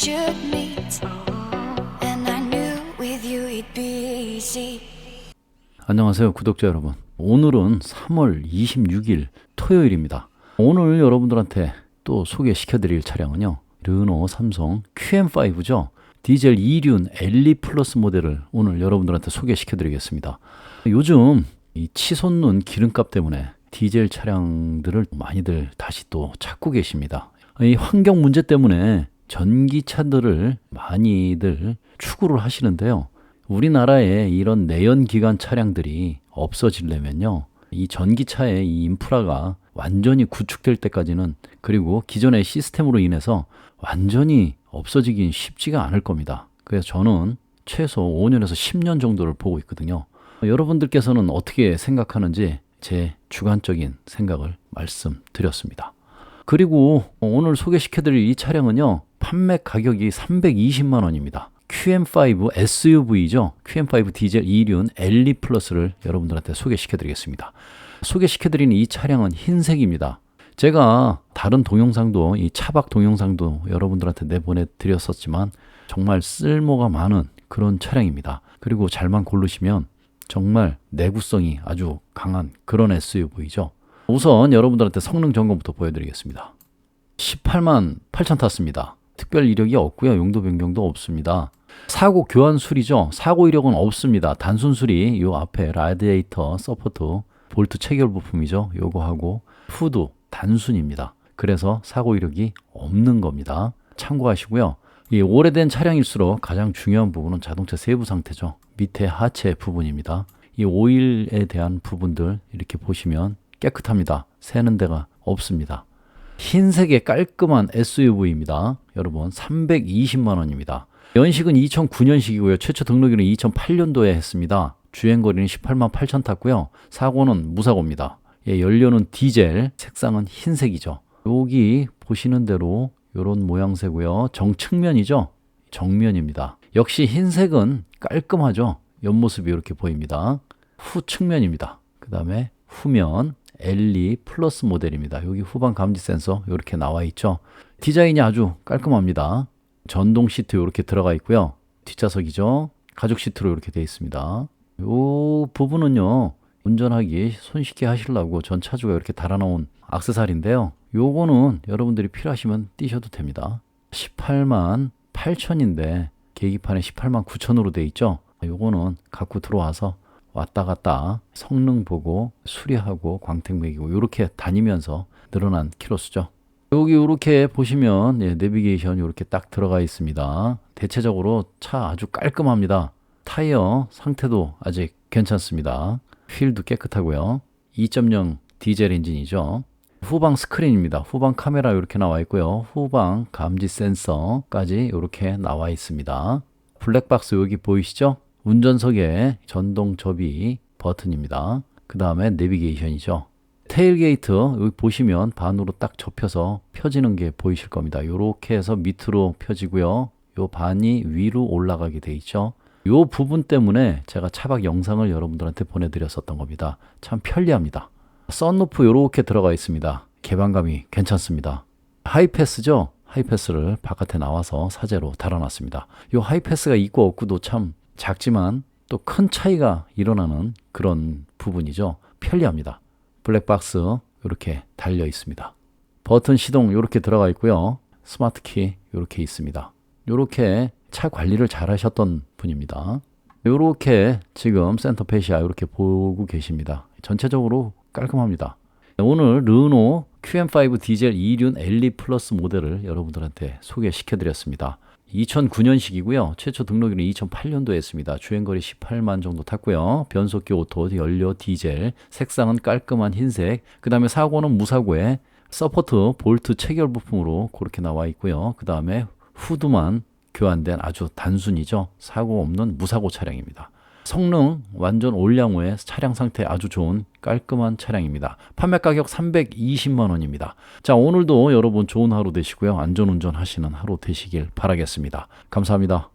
should meet. And I knew with you it'd be easy. 안녕하세요, 구독자 여러분. 오늘은 3월 26일 토요일입니다. 오늘 여러분들한테 또 소개시켜드릴 차량은요. 르노 삼성 QM5죠. 디젤 2륜 엘리 플러스 모델을 오늘 여러분들한테 소개시켜드리겠습니다. 요즘 이 치솟는 기름값 때문에 디젤 차량들을 많이들 다시 또 찾고 계십니다. 이 환경 문제 때문에 전기차들을 많이들 추구를 하시는데요 우리나라에 이런 내연기관 차량들이 없어지려면요. 이 전기차의 이 인프라가 완전히 구축될 때까지는 그리고 기존의 시스템으로 인해서 완전히 없어지긴 쉽지가 않을 겁니다. 그래서 저는 최소 5년에서 10년 정도를 보고 있거든요. 여러분들께서는 어떻게 생각하는지 제 주관적인 생각을 말씀드렸습니다. 그리고 오늘 소개시켜드릴 이 차량은요, 판매 가격이 320만 원입니다. QM5 SUV죠. QM5 디젤 2륜 엘리 플러스를 여러분들한테 소개시켜 드리겠습니다. 소개시켜 드리는 이 차량은 흰색입니다. 제가 다른 동영상도 이 차박 동영상도 여러분들한테 내보내 드렸었지만 정말 쓸모가 많은 그런 차량입니다. 그리고 잘만 고르시면 정말 내구성이 아주 강한 그런 SUV죠. 우선 여러분들한테 성능 점검부터 보여드리겠습니다. 18만 8천 탔습니다. 특별 이력이 없고요. 용도 변경도 없습니다. 사고 교환 수리죠. 사고 이력은 없습니다. 단순 수리 요 앞에 라디에이터 서포트 볼트 체결 부품이죠. 요거 하고 후드 단순입니다. 그래서 사고 이력이 없는 겁니다. 참고하시고요. 이 오래된 차량일수록 가장 중요한 부분은 자동차 세부 상태죠. 밑에 하체 부분입니다. 이 오일에 대한 부분들 이렇게 보시면 깨끗합니다. 새는 데가 없습니다. 흰색의 깔끔한 SUV입니다. 여러분 320만 원입니다. 연식은 2009년식이고요. 최초 등록일은 2008년도에 했습니다. 주행거리는 18만 8천 탔고요. 사고는 무사고입니다. 예, 연료는 디젤, 색상은 흰색이죠. 여기 보시는 대로 이런 모양새고요. 정측면이죠. 정면입니다. 역시 흰색은 깔끔하죠. 옆모습이 이렇게 보입니다. 후측면입니다. 그 다음에 후면 엘리 플러스 모델입니다. 여기 후방 감지 센서 이렇게 나와 있죠. 디자인이 아주 깔끔합니다. 전동 시트 이렇게 들어가 있고요. 뒷좌석이죠. 가죽 시트로 이렇게 되어 있습니다. 이 부분은요. 운전하기 손쉽게 하시려고 전 차주가 이렇게 달아놓은 악세사리인데요. 요거는 여러분들이 필요하시면 띄셔도 됩니다. 18만 8천인데 계기판에 18만 9천으로 돼 있죠. 요거는 갖고 들어와서 왔다 갔다 성능 보고 수리하고 광택 매기고 이렇게 다니면서 늘어난 키로수죠. 여기 이렇게 보시면 예, 내비게이션 이렇게 딱 들어가 있습니다. 대체적으로 차 아주 깔끔합니다. 타이어 상태도 아직 괜찮습니다. 휠도 깨끗하고요. 2.0 디젤 엔진이죠. 후방 스크린입니다. 후방 카메라 이렇게 나와 있고요. 후방 감지 센서까지 이렇게 나와 있습니다. 블랙박스 여기 보이시죠? 운전석에 전동 접이 버튼입니다. 그 다음에 내비게이션이죠. 테일게이트 여기 보시면 반으로 딱 접혀서 펴지는 게 보이실 겁니다. 이렇게 해서 밑으로 펴지고요. 요 반이 위로 올라가게 돼 있죠. 요 부분 때문에 제가 차박 영상을 여러분들한테 보내드렸었던 겁니다. 참 편리합니다. 썬루프 이렇게 들어가 있습니다. 개방감이 괜찮습니다. 하이패스죠? 하이패스를 바깥에 나와서 사제로 달아놨습니다. 요 하이패스가 있고 없고도 참 작지만 또 큰 차이가 일어나는 그런 부분이죠. 편리합니다. 블랙박스 이렇게 달려 있습니다. 버튼 시동 이렇게 들어가 있고요. 스마트 키 이렇게 있습니다. 이렇게 차 관리를 잘 하셨던 분입니다. 이렇게 지금 센터페시아 이렇게 보고 계십니다. 전체적으로 깔끔합니다. 오늘 르노 QM5 디젤 2륜 엘리 플러스 모델을 여러분들한테 소개시켜 드렸습니다. 2009년식이고요. 최초 등록일은 2008년도에 했습니다. 주행거리 18만 정도 탔고요. 변속기 오토, 연료 디젤, 색상은 깔끔한 흰색. 그 다음에 사고는 무사고에 서포트 볼트 체결 부품으로 그렇게 나와 있고요. 그 다음에 후드만 교환된 아주 단순이죠. 사고 없는 무사고 차량입니다. 성능 완전 올량후에 차량 상태 아주 좋은 깔끔한 차량입니다. 판매 가격 320만 원입니다. 자, 오늘도 여러분 좋은 하루 되시고요. 안전 운전 하시는 하루 되시길 바라겠습니다. 감사합니다.